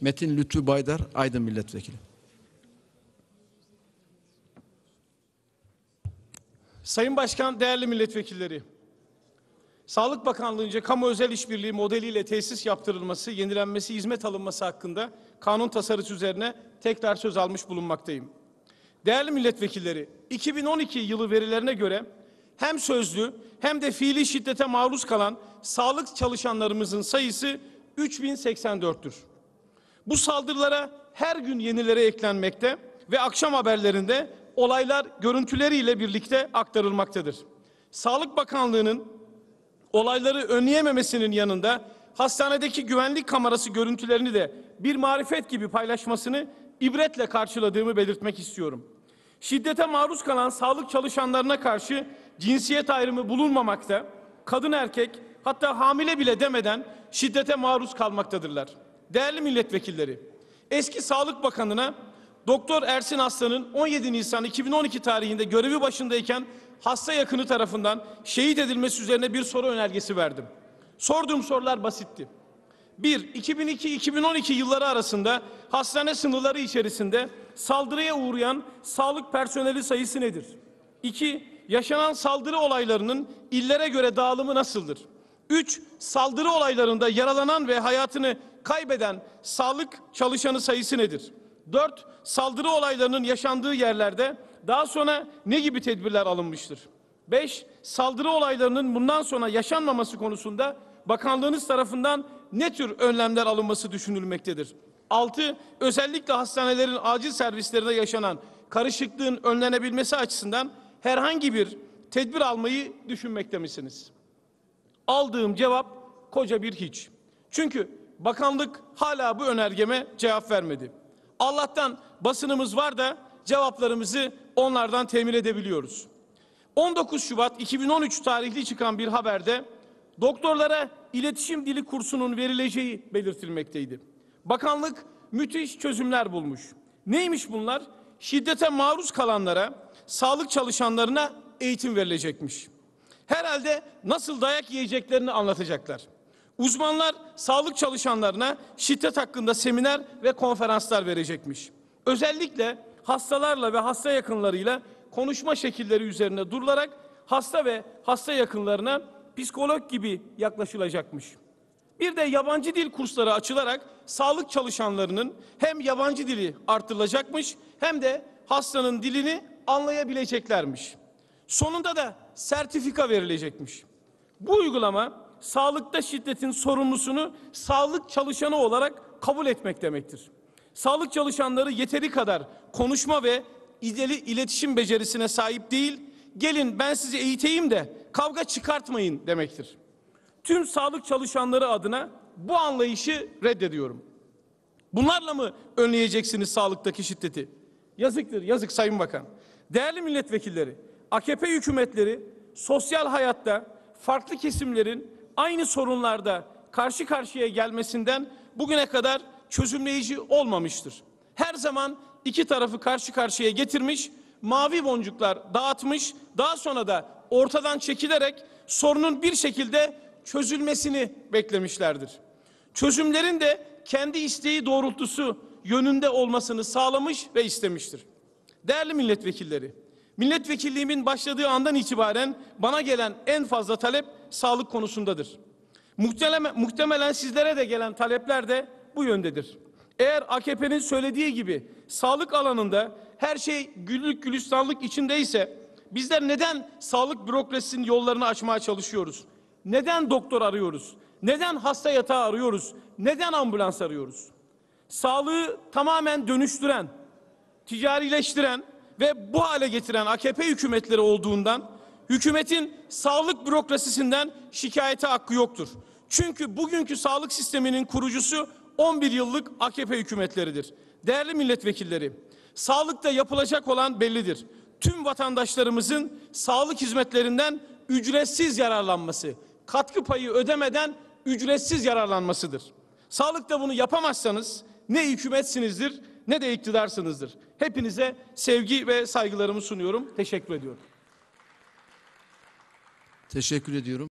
Metin Lütfü Baydar, Aydın Milletvekili. Sayın Başkan, değerli milletvekilleri. Sağlık Bakanlığı'nca kamu özel işbirliği modeliyle tesis yaptırılması, yenilenmesi, hizmet alınması hakkında kanun tasarısı üzerine tekrar söz almış bulunmaktayım. Değerli milletvekilleri, 2012 yılı verilerine göre hem sözlü hem de fiili şiddete maruz kalan sağlık çalışanlarımızın sayısı 3084'tür. Bu saldırılara her gün yenileri eklenmekte ve akşam haberlerinde olaylar görüntüleriyle birlikte aktarılmaktadır. Sağlık Bakanlığı'nın olayları önleyememesinin yanında hastanedeki güvenlik kamerası görüntülerini de bir marifet gibi paylaşmasını ibretle karşıladığımı belirtmek istiyorum. Şiddete maruz kalan sağlık çalışanlarına karşı cinsiyet ayrımı bulunmamakta, kadın erkek hatta hamile bile demeden şiddete maruz kalmaktadırlar. Değerli milletvekilleri, eski Sağlık Bakanı'na Doktor Ersin Aslan'ın 17 Nisan 2012 tarihinde görevi başındayken hasta yakını tarafından şehit edilmesi üzerine bir soru önergesi verdim. Sorduğum sorular basitti. 1. 2002-2012 yılları arasında hastane sınırları içerisinde saldırıya uğrayan sağlık personeli sayısı nedir? 2. Yaşanan saldırı olaylarının illere göre dağılımı nasıldır? 3. Saldırı olaylarında yaralanan ve hayatını kaybeden sağlık çalışanı sayısı nedir? 4. Saldırı olaylarının yaşandığı yerlerde daha sonra ne gibi tedbirler alınmıştır? 5. Saldırı olaylarının bundan sonra yaşanmaması konusunda bakanlığınız tarafından ne tür önlemler alınması düşünülmektedir? 6. Özellikle hastanelerin acil servislerinde yaşanan karışıklığın önlenebilmesi açısından herhangi bir tedbir almayı düşünmekte misiniz? Aldığım cevap koca bir hiç. Çünkü bakanlık hala bu önergeme cevap vermedi. Allah'tan basınımız var da cevaplarımızı onlardan temin edebiliyoruz. 19 Şubat 2013 tarihli çıkan bir haberde doktorlara iletişim dili kursunun verileceği belirtilmekteydi. Bakanlık müthiş çözümler bulmuş. Neymiş bunlar? Şiddete maruz kalanlara, sağlık çalışanlarına eğitim verilecekmiş. Herhalde nasıl dayak yiyeceklerini anlatacaklar. Uzmanlar sağlık çalışanlarına şiddet hakkında seminer ve konferanslar verecekmiş. Özellikle hastalarla ve hasta yakınlarıyla konuşma şekilleri üzerine durularak hasta ve hasta yakınlarına psikolog gibi yaklaşılacakmış. Bir de yabancı dil kursları açılarak sağlık çalışanlarının hem yabancı dili artırılacakmış hem de hastanın dilini anlayabileceklermiş. Sonunda da sertifika verilecekmiş. Bu uygulama sağlıkta şiddetin sorumlusunu sağlık çalışanı olarak kabul etmek demektir. Sağlık çalışanları yeteri kadar konuşma ve ideli iletişim becerisine sahip değil, gelin ben sizi eğiteyim de kavga çıkartmayın demektir. Tüm sağlık çalışanları adına bu anlayışı reddediyorum. Bunlarla mı önleyeceksiniz sağlıktaki şiddeti? Yazıktır, yazık Sayın Bakan. Değerli milletvekilleri, AKP hükümetleri sosyal hayatta farklı kesimlerin aynı sorunlarda karşı karşıya gelmesinden bugüne kadar çözümleyici olmamıştır. Her zaman iki tarafı karşı karşıya getirmiş, mavi boncuklar dağıtmış, daha sonra da ortadan çekilerek sorunun bir şekilde çözülmesini beklemişlerdir. Çözümlerin de kendi isteği doğrultusu yönünde olmasını sağlamış ve istemiştir. Değerli milletvekilleri, milletvekilliğimin başladığı andan itibaren bana gelen en fazla talep sağlık konusundadır. Muhtemelen, muhtemelen sizlere de gelen talepler de bu yöndedir. Eğer AKP'nin söylediği gibi sağlık alanında her şey güllük gülistanlık içindeyse bizler neden sağlık bürokrasisinin yollarını açmaya çalışıyoruz? Neden doktor arıyoruz? Neden hasta yatağı arıyoruz? Neden ambulans arıyoruz? Sağlığı tamamen dönüştüren, ticarileştiren ve bu hale getiren AKP hükümetleri olduğundan hükümetin sağlık bürokrasisinden şikayete hakkı yoktur. Çünkü bugünkü sağlık sisteminin kurucusu 11 yıllık AKP hükümetleridir. Değerli milletvekilleri, sağlıkta yapılacak olan bellidir. Tüm vatandaşlarımızın sağlık hizmetlerinden ücretsiz yararlanması, katkı payı ödemeden ücretsiz yararlanmasıdır. Sağlıkta bunu yapamazsanız ne hükümetsinizdir ne de iktidarsınızdır. Hepinize sevgi ve saygılarımı sunuyorum. Teşekkür ediyorum. Teşekkür ediyorum.